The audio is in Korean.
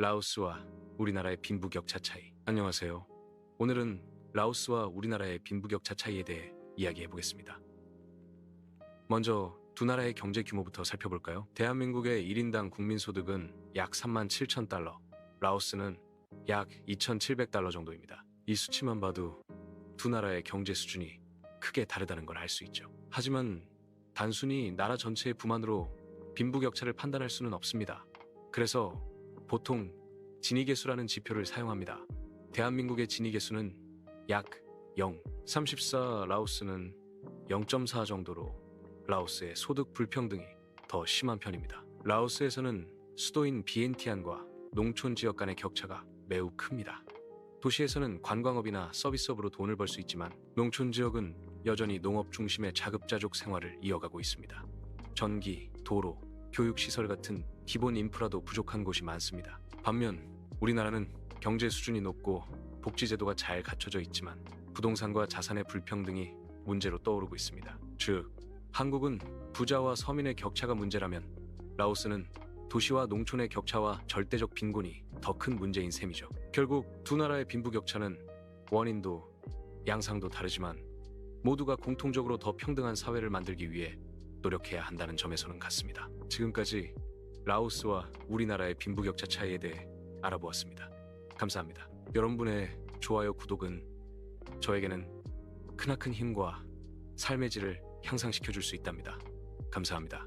라오스와 우리나라의 빈부격차 차이. 안녕하세요. 오늘은 라오스와 우리나라의 빈부격차 차이에 대해 이야기해 보겠습니다. 먼저 두 나라의 경제 규모부터 살펴볼까요? 대한민국의 1인당 국민소득은 약 3만 7천 달러, 라오스는 약 2,700달러 정도입니다. 이 수치만 봐도 두 나라의 경제 수준이 크게 다르다는 걸 알 수 있죠. 하지만 단순히 나라 전체의 부만으로 빈부격차를 판단할 수는 없습니다. 그래서 보통 진위계수라는 지표를 사용합니다. 대한민국의 진위계수는 약 0, 34 라오스는 0.4 정도로 라오스의 소득 불평등이 더 심한 편입니다. 라오스에서는 수도인 비엔티안과 농촌 지역 간의 격차가 매우 큽니다. 도시에서는 관광업이나 서비스업으로 돈을 벌 수 있지만 농촌 지역은 여전히 농업 중심의 자급자족 생활을 이어가고 있습니다. 전기, 도로, 교육시설 같은 기본 인프라도 부족한 곳이 많습니다. 반면 우리나라는 경제 수준이 높고 복지제도가 잘 갖춰져 있지만 부동산과 자산의 불평등이 문제로 떠오르고 있습니다. 즉, 한국은 부자와 서민의 격차가 문제라면 라오스는 도시와 농촌의 격차와 절대적 빈곤이 더 큰 문제인 셈이죠. 결국 두 나라의 빈부격차는 원인도 양상도 다르지만 모두가 공통적으로 더 평등한 사회를 만들기 위해 노력해야 한다는 점에서는 같습니다. 지금까지 라오스와 우리나라의 빈부격차 차이에 대해 알아보았습니다. 감사합니다. 여러분의 좋아요, 구독은 저에게는 크나큰 힘과 삶의 질을 향상시켜 줄 수 있답니다. 감사합니다.